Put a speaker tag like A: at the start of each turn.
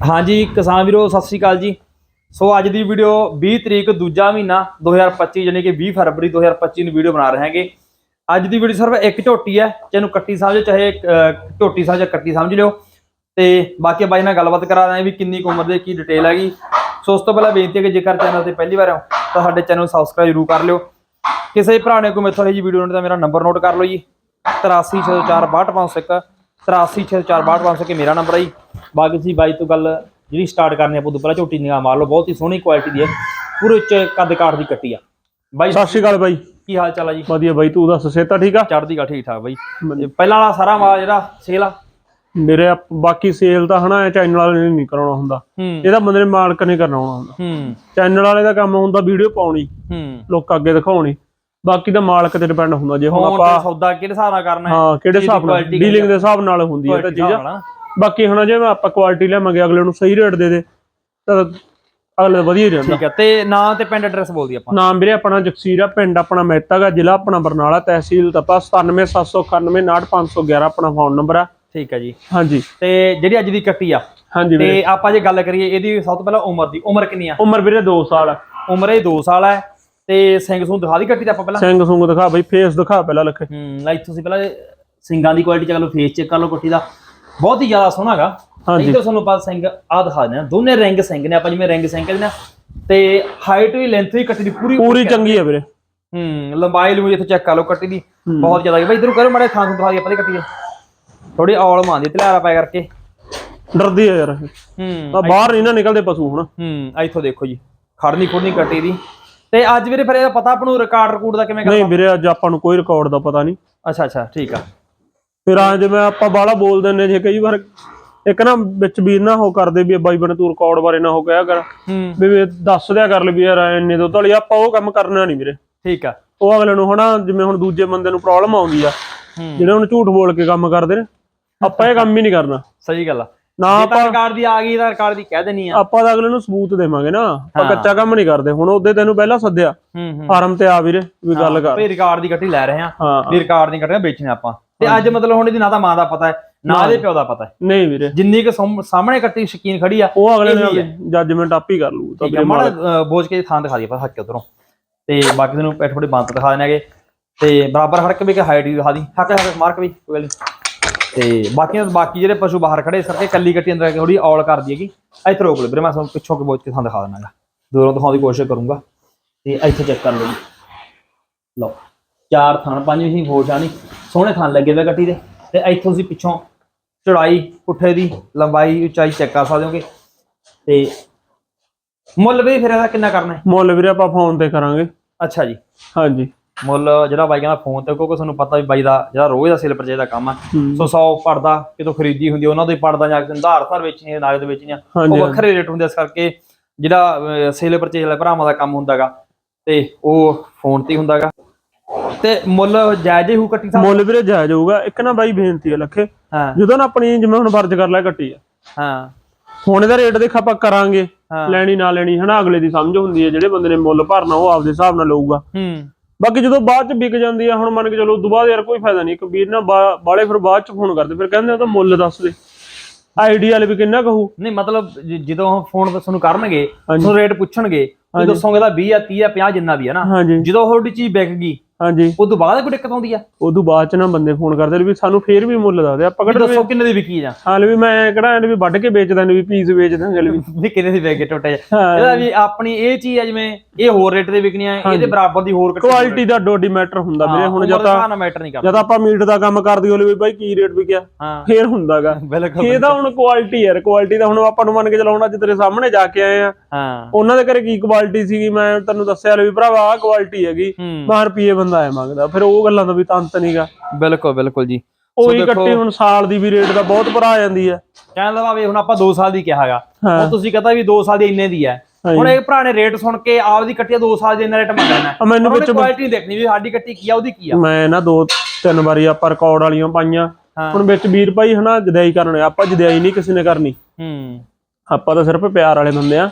A: ਹਾਂਜੀ, ਕਿਸਾਨ ਵੀਰੋ, ਸਤਿ ਸ੍ਰੀ ਅਕਾਲ ਜੀ। ਸੋ ਅੱਜ ਦੀ ਵੀਡੀਓ 20 ਤਰੀਕ ਦੂਜਾ ਮਹੀਨਾ 2025 ਯਾਨੀ ਕਿ 20 ਫਰਵਰੀ 2025 ਨੂੰ ਵੀਡੀਓ ਬਣਾ ਰਹੇ ਹਾਂਗੇ। ਅੱਜ ਦੀ ਵੀਡੀਓ ਸਿਰਫ ਇੱਕ ਝੋਟੀ ਹੈ ਚਾਹੇ ਨੂੰ ਕੱਟੀ ਸਮਝੋ, ਚਾਹੇ ਝੋਟੀ ਸਮਝੋ, ਕੱਟੀ ਸਮਝ ਲਿਓ। ਤੇ ਬਾਕੀ ਬਾਈ ਨਾਲ ਗੱਲਬਾਤ ਕਰਾ ਰਹੇ ਵੀ ਕਿੰਨੀ ਕੁ ਉਮਰ ਦੇ, ਕੀ ਡਿਟੇਲ ਹੈਗੀ। ਸੋ ਉਸ ਤੋਂ ਪਹਿਲਾਂ ਬੇਨਤੀ ਹੈ ਕਿ ਜੇਕਰ ਚੈਨਲ ਤੇ ਪਹਿਲੀ ਵਾਰ ਹੋ, ਤਾਂ ਸਾਡੇ ਚੈਨਲ ਨੂੰ ਸਬਸਕ੍ਰਾਈਬ ਜ਼ਰੂਰ ਕਰ ਲਿਓ। ਕਿਸੇ ਭਰਾ ਨੇ ਕੋਈ ਮੈਥੋਂ ਇਹ ਜੀ ਵੀਡੀਓ ਨੂੰ ਤਾਂ ਮੇਰਾ ਨੰਬਰ ਨੋਟ ਕਰ ਲਓ ਜੀ। 8364262501 8364262501 ਮੇਰਾ ਨੰਬਰ ਹੈ ਜੀ। ਬਾਕੀ ਸੀ ਬਾਈ ਤੋਂ ਗੱਲ ਜਿਹੜੀ ਸਟਾਰਟ ਕਰਨੀ ਆਪਾਂ ਤੋਂ ਪਹਿਲਾਂ ਝੋਟੀ ਨਿਗਾਹ ਮਾਰ ਲਓ ਬਹੁਤ ਹੀ ਸੋਹਣੀ ਕੁਆਲਿਟੀ ਦੀ ਹੈ। ਪੂਰੇ ਉੱਚ ਕੱਦ ਕਾਠ ਦੀ ਕੱਟੀ ਆ। ਬਾਈ
B: ਸਤਿ ਸ਼੍ਰੀ ਅਕਾਲ ਬਾਈ।
A: ਕੀ ਹਾਲ ਚਾਲ ਆ ਜੀ?
B: ਵਧੀਆ ਬਾਈ ਤੂੰ ਦੱਸ ਸੇਤਾ ਠੀਕ ਆ?
A: ਚੜ੍ਹਦੀ ਗਾ ਠੀਕ ਠਾਕ ਬਾਈ। ਪਹਿਲਾਂ ਵਾਲਾ ਸਾਰਾ ਮਾਲ ਜਿਹੜਾ ਸੇਲ ਆ?
B: ਮੇਰੇ ਬਾਕੀ ਸੇਲ ਤਾਂ ਹਨਾ ਚੈਨਲ ਵਾਲੇ ਨੇ ਨਹੀਂ ਕਰਾਉਣਾ ਹੁੰਦਾ। ਇਹਦਾ ਬੰਦੇ ਨੇ ਮਾਲਕ ਨੇ ਕਰਨਾ ਹੁੰਦਾ। ਚੈਨਲ ਵਾਲੇ ਦਾ ਕੰਮ ਹੁੰਦਾ ਵੀਡੀਓ ਪਾਉਣੀ ਲੋਕਾਂ ਅੱਗੇ ਦਿਖਾਉਣੀ। ਬਾਕੀ ਤਾਂ ਮਾਲਕ ਤੇ ਡਿਪੈਂਡ ਹੁੰਦਾ ਜੇ ਹੁਣ ਆਪਾਂ
A: ਸੌਦਾ ਕਿਹੜੇ ਹਿਸਾਬ ਨਾਲ ਕਰਨਾ ਹੈ?
B: ਹਾਂ ਕਿਹੜੇ
A: ਦੀ
B: ਹਿਸਾਬ ਨਾਲ? ਡੀਲਿੰਗ ਦੇ ਹਿਸਾਬ ਨਾਲ ਹੁੰਦੀ ਹੈ ਤਾਂ ਚੀਜ਼। ਬਾਕੀ ਹੁਣ ਜੇ ਆਪਾਂ ਕੁਆਲਿਟੀ ਲਿਆਵਾਂਗੇ ਅਗਲੇ ਨੂੰ ਸਹੀ ਰੇਟ ਦੇ ਦੇ ਤਾਂ ਅਗਲੇ ਦਾ ਵਧੀਆ ਰਹਿੰਦਾ।
A: ਠੀਕ ਹੈ ਤੇ ਨਾਂ ਤੇ ਪਿੰਡ ਐਡਰੈਸ ਬੋਲ ਦੀ ਆਪਾਂ।
B: ਨਾਮ ਵੀਰੇ ਆਪਣਾ ਜਗਸੀਰ ਆ ਪਿੰਡ ਆਪਣਾ ਮਹਿਤਾ ਗਾ ਜ਼ਿਲ੍ਹਾ ਆਪਣਾ ਬਰਨਾਲਾ ਤਹਿਸੀਲ ਤਪਾ 97799511 ਆਪਣਾ ਫੋਨ ਨੰਬਰ ਆ।
A: ਠੀਕ ਹੈ ਜੀ।
B: ਹਾਂਜੀ।
A: ਤੇ ਜਿਹੜੀ ਅੱਜ ਦੀ ਕੱਟੀ ਆ
B: ਹਾਂਜੀ ਵੀਰੇ।
A: ਤੇ ਆਪਾਂ ਜੇ ਗੱਲ ਕਰੀਏ ਇਹਦੀ ਸਭ ਤੋਂ ਪਹਿਲਾਂ ਉਮਰ ਦੀ ਉਮਰ ਕਿੰਨੀ ਆ?
B: ਉਮਰ ਵੀਰੇ 2 ਸਾਲ ਆ।
A: ਉਮਰ ਇਹ 2 ਸਾਲ ਹੈ ਤੇ ਸਿੰਘ ਸੂੰ ਦਿਖਾ ਦੀ ਕੱਟੀ ਤੇ ਆਪਾਂ ਪਹਿਲਾਂ?
B: ਸਿੰਘ ਸੁੰਗ ਦਿਖਾ ਬਈ ਫੇਸ ਦਿਖਾ ਪਹਿਲਾਂ ਲੱਖੇ।
A: ਹੂੰ ਲਾਈਕ ਤੁਸੀਂ ਪਹਿਲਾਂ ਸਿੰਗਾਂ ਦੀ ਕੁਆਲਿਟੀ ਚੈੱਕ ਲਓ ਫੇਸ ਚੈੱਕ ਕਰ ਲਓ ਕੱਟੀ ਦਾ। ਬਹੁਤ ਹੀ ਜ਼ਿਆਦਾ ਸੋਹਣਾ ਹੈਗਾ।
B: ਹਾਂਜੀ।
A: ਇੱਧਰ ਤੁਹਾਨੂੰ ਪਾਸ ਸਿੰਘ ਆ ਦਿਖਾ ਦਿੰਦੇ ਆ ਦੋਨੇ ਰਿੰਗ ਸਿੰਘ ਨੇ ਆਪਾਂ ਜਿਵੇਂ ਰਿੰਗ ਸਿੰਘ ਕਹਿੰਦੇ ਨੇ ਤੇ ਹਾਈਟ ਵੀ ਲੈਂਥ ਵੀ ਕੱਟੀ ਦੀ ਪੂਰੀ
B: ਪੂਰੀ ਚੰਗੀ ਆ ਵੀਰੇ।
A: ਹੂੰ ਲੰਬਾਈ ਲੰਬਾਈ ਇੱਥੇ ਚੈੱਕ ਕਰ ਲਓ ਕੱਟੀ ਦੀ। ਬਹੁਤ ਜ਼ਿਆਦਾ ਹੈ। ਬਈ ਇਧਰੋਂ ਕਰੋ ਮਾੜੇ ਥਾਂ ਤੋਂ ਦਿਖਾ ਦੀ ਆਪਾਂ ਦੀ ਕੱਟੀ ਥੋੜੀ ਔਲ ਮਾਂਦੀ ਤਲਾਰਾ ਪੈ ਕਰਕੇ।
B: ਡਰਦੀ ਆ ਯਾਰ। ਇਹ।
A: ਹੂੰ
B: ਤਾਂ ਬਾਹਰ ਨਹੀਂ ਨਾ ਨਿਕਲਦੇ ਪਸ਼ੂ ਹੁਣ।
A: ਹੂੰ ਇੱਥੋਂ ਦੇਖੋ ਜੀ। ਖੜਨੀ ਖੁੜਨੀ ਕੱਟੀ ਦੀ। ਤੇ ਅੱਜ ਵੀਰੇ ਫਿਰ ਇਹਦਾ ਪਤਾ ਆਪਾਂ ਨੂੰ ਰਿਕਾਰਡ ਰਿਕੂਡ ਦਾ ਕਿਵੇਂ
B: ਨਹੀਂ ਵੀਰੇ ਅੱਜ ਆਪਾਂ ਨੂੰ ਕੋਈ ਰਿਕਾਰਡ ਦਾ ਪਤਾ ਨਹੀਂ।
A: ਅੱਛਾ ਅੱਛਾ ਠੀਕ ਆ।
B: ਫਿਰ ਆ ਜਿਵੇਂ ਆਪਾਂ ਬਾਹਲਾ ਬੋਲ ਦਿੰਨੇ ਜੇ ਕਈ ਵਾਰ ਇੱਕ ਨਾ ਵਿੱਚ ਵੀਰ ਨਾ ਉਹ ਕਰਦੇ ਵੀ ਬਾਈ ਬਣ ਤੂੰ ਰਿਕਾਰਡ ਬਾਰੇ ਨਾ ਹੋ ਕਹਿਆ ਕਰ।
A: ਹੂੰ।
B: ਵੀ ਵੀ ਦੱਸ ਦਿਆ ਕਰ ਲੈ ਵੀ ਯਾਰ ਇੰਨੇ ਦੁੱਧ ਵਾਲੀ ਆਪਾਂ ਉਹ ਕੰਮ ਕਰਨਾ ਨਹੀਂ ਵੀਰੇ।
A: ਠੀਕ ਆ।
B: ਉਹ ਅਗਲੇ ਨੂੰ ਹਨਾ ਜਿਵੇਂ ਹੁਣ ਦੂਜੇ ਬੰਦੇ ਨੂੰ ਪ੍ਰੋਬਲਮ ਆਉਂਦੀ ਆ
A: ਹੂੰ।
B: ਜਿਹੜੇ ਹੁਣ ਝੂਠ ਬੋਲ ਕੇ ਕੰਮ ਕਰਦੇ ਨੇ ਆਪਾਂ ਇਹ ਕੰਮ ਹੀ ਨਹੀਂ ਕਰਨਾ।
A: ਸਹੀ ਗੱਲ ਆ।
B: ਨਾ ਆਪਾਂ
A: ਤਾਂ ਰਿਕਾਰਡ ਦੀ ਆ ਗਈ ਤਾਂ ਰਿਕਾਰਡ ਦੀ ਕਹਿ ਦੇਣੀ ਆ।
B: ਆਪਾਂ ਤਾਂ ਅਗਲੇ ਨੂੰ ਸਬੂਤ ਦੇਵਾਂਗੇ ਨਾ। ਆਪਾਂ। ਕੱਚਾ ਕੰਮ ਨਹੀਂ ਕਰਦੇ। ਹੁਣ ਉਹਦੇ ਤੈਨੂੰ ਪਹਿਲਾਂ ਸੱਦਿਆ। ਫਾਰਮ ਤੇ ਆ ਵੀਰੇ ਵੀ ਗੱਲ ਕਰ।
A: ਭਈ ਰਿਕਾਰਡ ਦੀ ਕੱਟੀ ਲੈ ਰਹੇ ਆ। ਵੀ ਰਿਕਾਰਡ ਦੀ ਕੱਟੀਆਂ ਵੇਚਣੇ ਆਪਾਂ। ਤੇ ਅੱਜ ਮਤਲਬ ਹੁਣ ਇਹਦੀ ਨਾ ਤਾਂ ਮਾਂ ਦਾ ਪਤਾ ਹੈ ਨਾ ਇਹਦੇ ਪਿਓ ਦਾ ਪਤਾ ਹੈ।
B: ਨਹੀਂ ਵੀਰੇ।
A: ਜਿੰਨੀ ਕੁ ਸਾਹਮ- ਸਾਹਮਣੇ ਕੱਟੀ ਸ਼ਕੀਨ ਖੜੀ ਆ
B: ਉਹ ਅਗਲੇ ਨੇ ਜੱਜਮੈਂਟ ਆਪ ਹੀ ਕਰ ਲੂ ਤਾਂ
A: ਹੈ ਮਾੜਾ ਬੋਝ ਕੇ ਥਾਂ ਦਿਖਾ ਦਈਏ ਆਪਾਂ ਹੱਕ ਉਧਰੋਂ। ਤੇ ਬਾਕੀ ਤੁਹਾਨੂੰ ਪੈਠ ਥੋੜੇ ਬੰਤ ਦਿਖਾ ਦੇਣਗੇ ਤੇ ਬਰਾਬਰ ਹੜਕ ਵੀ ਕਿ ਹਾਈਟ ਵੀ ਦਿਖਾ ਦੀ ਹੱਕ ਹੱਕ ਮਾਰਕ ਵੀ ਕੋਈ ਗੱਲ ਨੀ। ਤੇ ਬਾਕੀ ਬਾਕੀ ਜਿਹੜੇ ਪਸ਼ੂ ਬਾਹਰ ਖੜੇ ਸਰਕੇ ਕੱਲੀ ਕੱਟੀ ਅੰਦਰ ਥੋੜੀ ਔਲ ਕਰਦੀ ਹੈਗੀ। ਇੱਥੇ ਰੋਕ ਲਓ ਵੀਰੇ ਮੈਂ ਤੁਹਾਨੂੰ ਪਿੱਛੋਂ ਕੇ ਬੋਝ ਕੇ ਥਾਂ ਦਿਖਾ ਦੇਣਾਗਾ ਦੂਰੋਂ ਦਿਖਾਉਣ ਦੀ ਕੋਸ਼ਿਸ਼ ਕਰੂੰਗਾ। ਤੇ ਇੱਥੇ ਚੈੱਕ ਕਰ ਲਓ ਜੀ। ਲਓ ਚਾਰ ਥਾਂ ਪੰਜ ਵੀ ਹੋਸ਼ ਆ ਨਹੀਂ ਸੋਹਣੇ ਥਾਂ ਲੱਗੇ ਹੋਏ ਕੱਟੀ ਦੇ। ਤੇ ਇੱਥੋਂ ਤੁਸੀਂ ਪਿੱਛੋਂ ਚੜਾਈ ਪੁੱਠੇ ਦੀ ਲੰਬਾਈ ਉਚਾਈ ਚੈੱਕ ਕਰ ਸਕਦੇ ਹੋਗੇ। ਤੇ ਮੁੱਲ ਵੀ ਫਿਰ ਇਹਦਾ ਕਿੰਨਾ ਕਰਨਾ ਹੈ?
B: ਮੁੱਲ ਵੀਰੇ ਆਪਾਂ ਫੋਨ ਤੇ ਕਰਾਂਗੇ।
A: ਅੱਛਾ ਜੀ।
B: ਹਾਂਜੀ।
A: ਮੁੱਲ ਜਿਹੜਾ ਬਾਈ ਕਹਿੰਦਾ ਫੋਨ ਤੇ ਕਿਉਂਕਿ ਤੁਹਾਨੂੰ ਪਤਾ ਵੀ ਬਾਈ ਦਾ ਜਿਹੜਾ ਰੋਜ਼ ਦਾ ਸੇਲ ਪਰਚੇਜ ਦਾ ਕੰਮ ਆ। ਸੋ 100 ਪੜਦਾ ਕਿਤੋਂ ਖਰੀਦੀ ਹੁੰਦੀ ਉਹਨਾਂ ਤੋਂ ਹੀ ਪੜਦਾ ਜਾ ਕੇ ਉਧਾਰ ਧਾਰ ਵੇਚਣੀ ਨਾਗਦ ਵੇਚਣੀ ਆ।
B: ਹਾਂਜੀ
A: ਉਹ ਵੱਖਰੇ ਰੇਟ ਹੁੰਦੇ ਇਸ ਕਰਕੇ ਜਿਹੜਾ ਸੇਲ ਪਰਚੇਜ ਵਾਲੇ ਭਰਾਵਾਂ ਦਾ ਕੰਮ ਹੁੰਦਾਗਾ ਤੇ ਉਹ ਫੋਨ ਤੇ ਹੁੰਦਾਗਾ। ਤੇ ਮੁੱਲ ਜਾਇਜ਼ ਹੀ ਹੂ ਕੱਟੀ ਸਾਹਿਬ?
B: ਮੁੱਲ ਵੀਰੇ ਜਾਇਜ਼ ਹੋਊਗਾ ਇੱਕ ਨਾ ਬਾਈ ਬੇਨਤੀ ਹੈ ਲੱਖੇ। ਜਦੋਂ ਨਾ ਆਪਣੀ ਜਿਵੇਂ ਹੁਣ ਫਰਜ਼ ਕਰ ਲੈ ਕੱਟੀ ਆ।
A: ਹਾਂ।
B: ਹੁਣ ਇਹਦਾ ਰੇਟ ਦੇਖ ਆਪਾਂ ਕਰਾਂਗੇ ਲੈਣੀ ਨਾ ਲੈਣੀ ਹਨਾ ਅਗਲੇ ਦੀ ਸਮਝ ਹੁੰਦੀ ਹੈ ਜਿਹੜੇ ਬੰਦੇ ਨੇ ਮੁੱਲ ਭਰਨਾ ਉਹ ਆਪਦੇ ਹਿਸਾਬ ਨਾਲ ਲਊਗਾ।
A: ਹੂੰ।
B: ਬਾਕੀ ਜਦੋਂ ਬਾਅਦ ਚ ਵਿਕ ਜਾਂਦੀ ਆ ਹੁਣ ਮੰਨ ਕੇ ਚਲੋ ਉਦੋਂ ਬਾਅਦ ਯਾਰ ਕੋਈ ਫਾਇਦਾ ਨਹੀਂ ਕਬੀਰ ਨਾ ਬਾਲੇ ਫਿਰ ਬਾਅਦ ਚ ਫੋਨ ਕਰਦੇ ਫਿਰ ਕਹਿੰਦੇ ਉਹ ਤਾਂ ਮੁੱਲ ਦੱਸ ਦੇ। ਆਈਡੀ ਵਾਲੇ ਵੀ ਕਿੰਨਾ ਕਹੂ?
A: ਨਹੀਂ ਮਤਲਬ ਜ- ਜਦੋਂ ਫੋਨ ਤੁਹਾਨੂੰ ਕਰਨਗੇ। ਤੁਹਾਨੂੰ ਰੇਟ ਪੁੱਛਣਗੇ ਤੁਸੀਂ ਦੱਸੋਗੇ ਤਾਂ 20 ਆ 30 ਆ 50 ਜਿੰਨਾ ਵੀ ਆ ਨਾ
B: ਹਾਂਜੀ।
A: ਜਦੋਂ ਤੁਹਾਡੀ ਚੀਜ਼ ਵਿਕ ਗਈ
B: ਹਾਂਜੀ।
A: ਉਸ ਤੋਂ ਬਾਅਦ ਕੋਈ ਦਿੱਕਤ ਆਉਂਦੀ ਆ?
B: ਉਦੋਂ ਬਾਅਦ ਚ ਨਾ ਬੰਦੇ ਫੋਨ ਕਰਦੇ ਨੇ ਵੀ ਸਾਨੂੰ ਫੇਰ ਵੀ ਮੁੱਲ ਦੱਸ ਦੇ ਆਪਾਂ
A: ਵੀ
B: ਕਿਹੜਾ
A: ਦੱਸੋ ਕਿੰਨੇ ਦੀ ਵਿਕੀ ਜਾਂ
B: ਹਾਲ ਵੀ ਮੈਂ ਕਿਹੜਾ ਐਂ ਵੀ ਵੱਢ ਕੇ ਵੇਚ ਦਾਂਗੇ ਵੀ ਪੀਸ ਵੇਚ ਦਾਂਗੇ ਵੀ।
A: ਵੀ ਕਿੰਨੇ ਦੀ ਵਿਕ ਗਏ ਟੁੱਟੇ
B: ਹਾਂ।
A: ਇਹਦਾ ਵੀ ਆਪਣੀ ਇਹ ਚੀਜ਼ ਆ ਜਿਵੇਂ ਇਹ ਹੋਰ ਰੇਟ ਦੇ ਵਿਕਣੀ ਆ ਇਹਦੇ ਬਰਾਬਰ ਦੀ ਹੋਰ
B: ਕੁਆਲਿਟੀ ਦਾ ਡੋਡੀ ਮੈਟਰ ਹੁੰਦਾ ਵੀਰੇ ਹੁਣ ਜਦ ਤਾਂ
A: ਨਾ ਮੈਟਰ ਨਹੀਂ ਕਰਦਾ।
B: ਜਦ ਆਪਾਂ ਮੀਟ ਦਾ ਕੰਮ ਕਰਦੇ ਹੋਲੇ ਵੀ ਬਾਈ ਕੀ ਰੇਟ ਵਿਕਿਆ?
A: ਹਾਂ।
B: ਫੇਰ ਹੁੰਦਾਗਾ।
A: ਬਿਲਕੁਲ।
B: ਇਹ ਤਾਂ ਹੁਣ ਕੁਆਲਿਟੀ ਯਾਰ ਕੁਆਲਿਟੀ ਦਾ ਹੁਣ ਆਪਾਂ ਨੂੰ ਮੰਨ ਕੇ ਚਲਾਉਣਾ ਅੱਜ ਤੇਰੇ ਸਾਹਮਣੇ ਜਾ ਕੇ ਆਏ ਆ।
A: ਹਾਂ।
B: ਉਹਨਾਂ ਦੇ ਘਰੇ ਕੀ ਕੁਆਲਿਟੀ ਸੀਗੀ? ਮੈਂ ਤੈਨੂੰ ਦੱਸਿਆ ਲੈ ਵੀ ਭਰਾਵਾ ਆਹ ਕੁਆਲਿਟੀ ਹੈਗੀ। ਮਾਰ ਰੁਪਏ ਬੰਦਾ ਆਇਆ ਮੰਗਦਾ ਫਿਰ ਉਹ ਗੱਲਾਂ ਦਾ ਵੀ ਤੰਤ ਨਹੀਂਗਾ
A: ਬਿਲਕੁਲ ਬਿਲਕੁਲ ਜੀ।
B: ਉਹੀ ਕੱਟੀ ਹੁਣ ਸਾਲ ਦੀ ਵੀ ਰੇਟ ਦਾ ਬਹੁਤ ਭਰਾ ਆ ਜਾਂਦੀ ਹੈ
A: ਕਹਿਣ ਲਵਾ ਵੀ ਹੁਣ ਆਪਾਂ 2 ਸਾਲ ਦੀ ਕਿਹਾਗਾ।
B: ਹਾਂ।
A: ਉਹ ਤੁਸੀਂ ਕਹਤਾ ਵੀ 2 ਸਾਲ ਦੀ ਇੰਨੇ ਦੀ ਹੈ
B: ਹਾਂਜੀ।
A: ਹੁਣ ਇਹ ਭਰਾ ਨੇ ਰੇਟ ਸੁਣ ਕੇ ਆਪਦੀ ਕੱਟੀ 2 ਸਾਲ ਦੀ ਇੰਨਾ ਰੇਟ ਮੰਗ ਲੈਣਾ
B: ਆ ਮੈਨੂੰ ਵਿੱਚ
A: ਕੁਆਲਿਟੀ ਨਹੀਂ ਦੇਖਣੀ ਵੀ ਸਾਡੀ ਕੱਟੀ ਕੀ ਆ ਉਹਦੀ ਕੀ ਆ।
B: ਮੈਂ ਨਾ ਦੋ ਤਿੰਨ ਵਾਰੀ ਆਪਾਂ ਰਿਕਾਰਡ ਵਾਲੀਆਂ ਪਾਈਆਂ। ਹੁਣ ਵਿੱਚ ਵੀਰ ਭਾਈ ਹਨਾ ਜਦਾਈ ਕਰਨੇ ਆਪਾਂ ਜਦਾਈ ਨਹੀਂ ਕਿਸੇ ਨੇ ਕਰਨੀ।
A: ਹੂੰ।
B: ਆਪਾਂ ਤਾਂ ਸਿਰਫ ਪਿਆਰ ਵਾਲੇ ਬੰਦੇ ਆ।